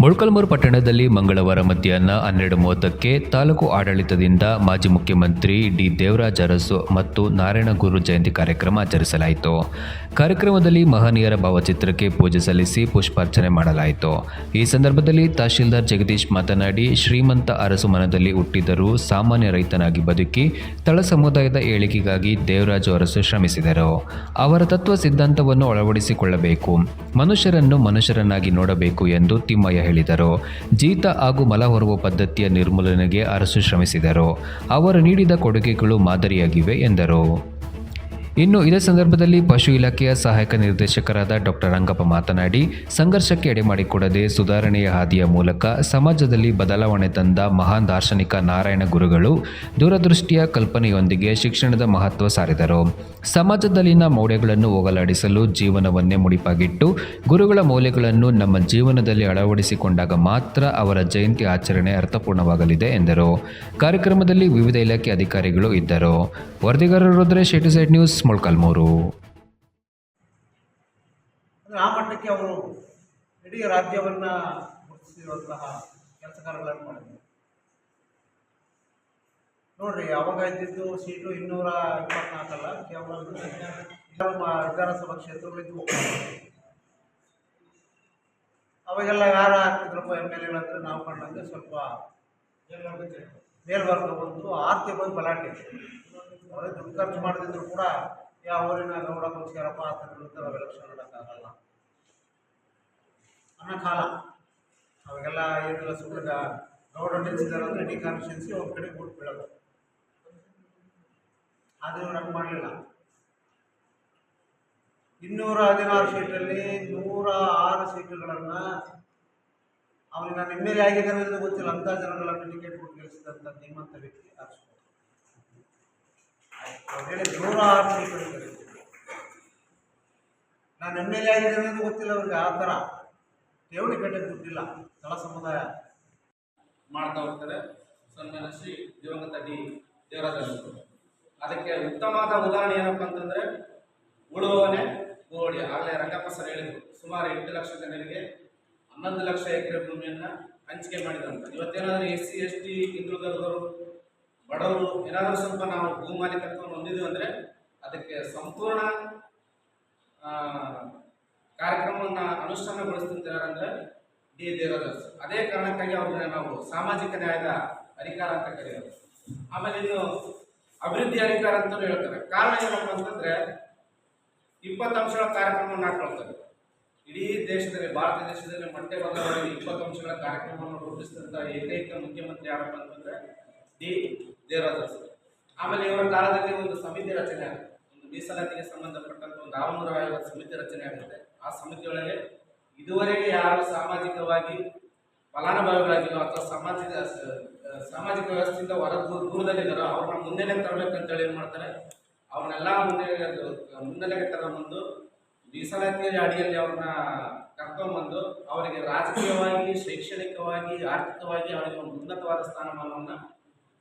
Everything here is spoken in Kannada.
ಮೊಳಕಲ್ಮೂರು ಪಟ್ಟಣದಲ್ಲಿ ಮಂಗಳವಾರ ಮಧ್ಯಾಹ್ನ ಹನ್ನೆರಡು ಮೂವತ್ತಕ್ಕೆ ತಾಲೂಕು ಆಡಳಿತದಿಂದ ಮಾಜಿ ಮುಖ್ಯಮಂತ್ರಿ ಡಿ ದೇವರಾಜ ಅರಸು ಮತ್ತು ನಾರಾಯಣಗುರು ಜಯಂತಿ ಕಾರ್ಯಕ್ರಮ ಆಚರಿಸಲಾಯಿತು. ಕಾರ್ಯಕ್ರಮದಲ್ಲಿ ಮಹನೀಯರ ಭಾವಚಿತ್ರಕ್ಕೆ ಪೂಜೆ ಸಲ್ಲಿಸಿ ಪುಷ್ಪಾರ್ಚನೆ ಮಾಡಲಾಯಿತು. ಈ ಸಂದರ್ಭದಲ್ಲಿ ತಹಶೀಲ್ದಾರ್ ಜಗದೀಶ್ ಮಾತನಾಡಿ, ಶ್ರೀಮಂತ ಅರಸು ಮನದಲ್ಲಿ ಹುಟ್ಟಿದರೂ ಸಾಮಾನ್ಯ ರೈತನಾಗಿ ಬದುಕಿ ತಳ ಸಮುದಾಯದ ಏಳಿಗೆಗಾಗಿ ದೇವರಾಜು ಅರಸು ಶ್ರಮಿಸಿದರು. ಅವರ ತತ್ವ ಸಿದ್ಧಾಂತವನ್ನು ಅಳವಡಿಸಿಕೊಳ್ಳಬೇಕು. ಮನುಷ್ಯರನ್ನು ಮನುಷ್ಯರನ್ನಾಗಿ ನೋಡಬೇಕು ಎಂದು ತಿಮ್ಮಯ್ಯ ಹೇಳಿದರು. ಜೀತ ಹಾಗೂ ಮಲ ಹೊರುವ ಪದ್ಧತಿಯ ನಿರ್ಮೂಲನೆಗೆ ಅರಸು ಶ್ರಮಿಸಿದರು. ಅವರು ನೀಡಿದ ಕೊಡುಗೆಗಳು ಮಾದರಿಯಾಗಿವೆ ಎಂದರು. ಇನ್ನು ಇದೇ ಸಂದರ್ಭದಲ್ಲಿ ಪಶು ಇಲಾಖೆಯ ಸಹಾಯಕ ನಿರ್ದೇಶಕರಾದ ಡಾಕ್ಟರ್ ರಂಗಪ್ಪ ಮಾತನಾಡಿ, ಸಂಘರ್ಷಕ್ಕೆ ಎಡೆಮಾಡಿಕೊಡದೆ ಸುಧಾರಣೆಯ ಹಾದಿಯ ಮೂಲಕ ಸಮಾಜದಲ್ಲಿ ಬದಲಾವಣೆ ತಂದ ಮಹಾನ್ ದಾರ್ಶನಿಕ ನಾರಾಯಣ ಗುರುಗಳು ದೂರದೃಷ್ಟಿಯ ಕಲ್ಪನೆಯೊಂದಿಗೆ ಶಿಕ್ಷಣದ ಮಹತ್ವ ಸಾರಿದರು. ಸಮಾಜದಲ್ಲಿನ ಮೌಲ್ಯಗಳನ್ನು ಹೋಗಲಾಡಿಸಲು ಜೀವನವನ್ನೇ ಮುಡಿಪಾಗಿಟ್ಟು, ಗುರುಗಳ ಮೌಲ್ಯಗಳನ್ನು ನಮ್ಮ ಜೀವನದಲ್ಲಿ ಅಳವಡಿಸಿಕೊಂಡಾಗ ಮಾತ್ರ ಅವರ ಜಯಂತಿ ಆಚರಣೆ ಅರ್ಥಪೂರ್ಣವಾಗಲಿದೆ ಎಂದರು. ಕಾರ್ಯಕ್ರಮದಲ್ಲಿ ವಿವಿಧ ಇಲಾಖೆ ಅಧಿಕಾರಿಗಳು ಇದ್ದರು. ವರದಿಗಾರರು Rudresh A to Z news ಅಂದರೆ ಆ ಮಟ್ಟಕ್ಕೆ ಅವರು ಇಡೀ ರಾಜ್ಯವನ್ನ ಗುರುತಿಸಿರುವಂತಹ ಕೆಲಸ ಕಾರ್ಯಗಳನ್ನು ಮಾಡಿದ್ರು. ನೋಡ್ರಿ, ಅವಾಗ ಇದ್ದಿದ್ದು ಸೀಟು ಇನ್ನೂರ ಇಪ್ಪತ್ನಾಲ್ಕಲ್ಲ, ಕೇವಲ ವಿಧಾನಸಭಾ ಕ್ಷೇತ್ರಗಳಿದ್ದು ಅವಾಗೆಲ್ಲ ಯಾರು ಆಗ್ತಿದ್ರಪ್ಪ ಎಂ ಎಲ್ ಎಗಳಂದ್ರೆ ನಾವು ಕಂಡಂಗೆ ಸ್ವಲ್ಪ ಮೇಲ್ವರ್ಗ ಬಂತು ಬಂದು ಅವರೇ ದುಡ್ಡು ಖರ್ಚು ಮಾಡದಿದ್ರು ಕೂಡ ಯಾವ ಊರಿನ ಗೌಡ ಮುಖ್ಯರಪ್ಪ ಆತ ವಿರುದ್ಧ ನಾವು ಎಲೆಕ್ಷನ್ ಮಾಡೋಕ್ಕಾಗಲ್ಲ ಅನ್ನೋ ಕಾಲ. ಅವಾಗೆಲ್ಲ ಏನೆಲ್ಲ ಸುಮ್ಮನೆ ಗೌಡ ನಿಲ್ಸಿದಾರೆ ಅಂದ್ರೆ ಡಿ ಕಾನ್ಸ್ಟಿಟ್ಯೂನ್ಸಿ ಅವ್ರ ಕಡೆ ಗುಟ್ಟು ಬೀಳೋದು. ಆದ್ರೆ ಇವ್ರು ಹಂಗೆ ಮಾಡಲಿಲ್ಲ. ಇನ್ನೂರ ಹದಿನಾರು ಸೀಟಲ್ಲಿ ನೂರ ಆರು ಸೀಟುಗಳನ್ನು ಅವನಿಗೆ ನಾನು ಎಂ ಎಲ್ ಎ ಆಗಿದ್ದಾನೆ ಗೊತ್ತಿಲ್ಲ ಅಂಥ ಜನಗಳನ್ನು ಟಿಕೆಟ್ ಕೊಟ್ಟು ಗೆಲ್ಲಿಸಿದಂಥ ಧೀಮಂತ ವ್ಯಕ್ತಿ ಹೇಳಿದ ನೂರ ಆರು ಗೆಲ್ಲಿಸಿದ್ರು. ನಾನು ಎಂ ಎಲ್ ಎ ಅಂತ ಗೊತ್ತಿಲ್ಲ ಅವ್ರಿಗೆ, ಆ ಥರ. ಠೇವಣಿ ಕಟ್ಟಕ್ಕೆ ಗೊತ್ತಿಲ್ಲ ಸ್ಥಳ ಸಮುದಾಯ ಮಾಡ್ತಾ ಹೋಗ್ತಾರೆ. ಸನ್ಮಾನ ಶ್ರೀ ದಿವಂಗತ ಡಿ. ದೇವರಾಜ ಅದಕ್ಕೆ ಉತ್ತಮವಾದ ಉದಾಹರಣೆ ಏನಪ್ಪ ಅಂತಂದ್ರೆ, ಉಳುವವನೇ ಗೋಡಿ, ಆಗಲೇ ರಂಗಪ್ಪ ಸರ್ ಹೇಳಿದರು, ಸುಮಾರು ಎಂಟು ಲಕ್ಷ ಜನರಿಗೆ ಹನ್ನೊಂದು ಲಕ್ಷ ಎಕರೆ ಭೂಮಿಯನ್ನ ಹಂಚಿಕೆ ಮಾಡಿದಂತ. ಇವತ್ತೇನಾದರೂ ಎಸ್ ಸಿ, ಎಸ್ ಟಿ ಹಿಂದುಳಿದವರು ಬಡವರು, ಏನಾದರೂ ಸ್ವಲ್ಪ ನಾವು ಭೂ ಮಾಲೀಕತ್ವವನ್ನು ಹೊಂದಿದ್ವಿ ಅಂದರೆ ಅದಕ್ಕೆ ಸಂಪೂರ್ಣ ಕಾರ್ಯಕ್ರಮವನ್ನು ಕಾರ್ಯಕ್ರಮವನ್ನ ಅನುಷ್ಠಾನಗೊಳಿಸ್ತಿದ್ದಾರೆ ಅಂದ್ರೆ ಡಿ. ದೇವದಾಸ್ ಅದೇ ಕಾರಣಕ್ಕಾಗಿ ಅವ್ರನ್ನ ನಾವು ಸಾಮಾಜಿಕ ನ್ಯಾಯದ ಅಧಿಕಾರ ಅಂತ ಕರೆಯೋದು ಆಮೇಲೆ ಇನ್ನು ಅಭಿವೃದ್ಧಿ ಅಧಿಕಾರ ಅಂತಲೂ ಹೇಳ್ತಾರೆ. ಕಾರಣ ಏನಪ್ಪ ಅಂತಂದ್ರೆ ಇಪ್ಪತ್ತು ಅಂಶಗಳ ಕಾರ್ಯಕ್ರಮವನ್ನು ಹಾಕೊಳ್ತಾರೆ. ಇಡೀ ದೇಶದಲ್ಲಿ, ಭಾರತ ದೇಶದಲ್ಲಿ ಮೊಟ್ಟೆ ಬದಲಾವಣೆ ಇಪ್ಪತ್ತು ಅಂಶಗಳ ಕಾರ್ಯಕ್ರಮವನ್ನು ರೂಪಿಸಿದಂತಹ ಏಕೈಕ ಮುಖ್ಯಮಂತ್ರಿ ಯಾರಪ್ಪ ಅಂತಂದ್ರೆ ಡಿ. ದೇವರಾಜ ಅರಸು. ಆಮೇಲೆ ಇವರ ಕಾಲದಲ್ಲಿ ಒಂದು ಸಮಿತಿ ರಚನೆ ಆಗುತ್ತೆ ಒಂದು ಮೀಸಲಾತಿಗೆ ಸಂಬಂಧಪಟ್ಟಂತ ಒಂದು ಆರುನೂರ ಐವತ್ತು ಸಮಿತಿ ರಚನೆ ಆಗುತ್ತೆ ಆ ಸಮಿತಿಯೊಳಗೆ ಇದುವರೆಗೆ ಯಾರು ಸಾಮಾಜಿಕವಾಗಿ ಫಲಾನುಭವಿಗಳಾಗಿಲ್ಲ ಅಥವಾ ಸಾಮಾಜಿಕ ಸಾಮಾಜಿಕ ವ್ಯವಸ್ಥೆಯಿಂದ ಹೊರ ದೂರ ದೂರದಲ್ಲಿದ್ದಾರೋ ಅವ್ರನ್ನ ಮುಂದೆನೆ ತರಬೇಕಂತೇಳಿ ಏನು ಮಾಡ್ತಾರೆ? ಅವ್ರನ್ನೆಲ್ಲ ಮುಂದೆ ಮುನ್ನೆಲೆಗೆ ತಗೊಂಬಂದು ಮೀಸಲಾತಿಯ ಅಡಿಯಲ್ಲಿ ಅವ್ರನ್ನ ಕರ್ಕೊಂಡ್ಬಂದು ಅವರಿಗೆ ರಾಜಕೀಯವಾಗಿ, ಶೈಕ್ಷಣಿಕವಾಗಿ, ಆರ್ಥಿಕವಾಗಿ ಅವರಿಗೆ ಒಂದು ಉನ್ನತವಾದ ಸ್ಥಾನಮಾನವನ್ನು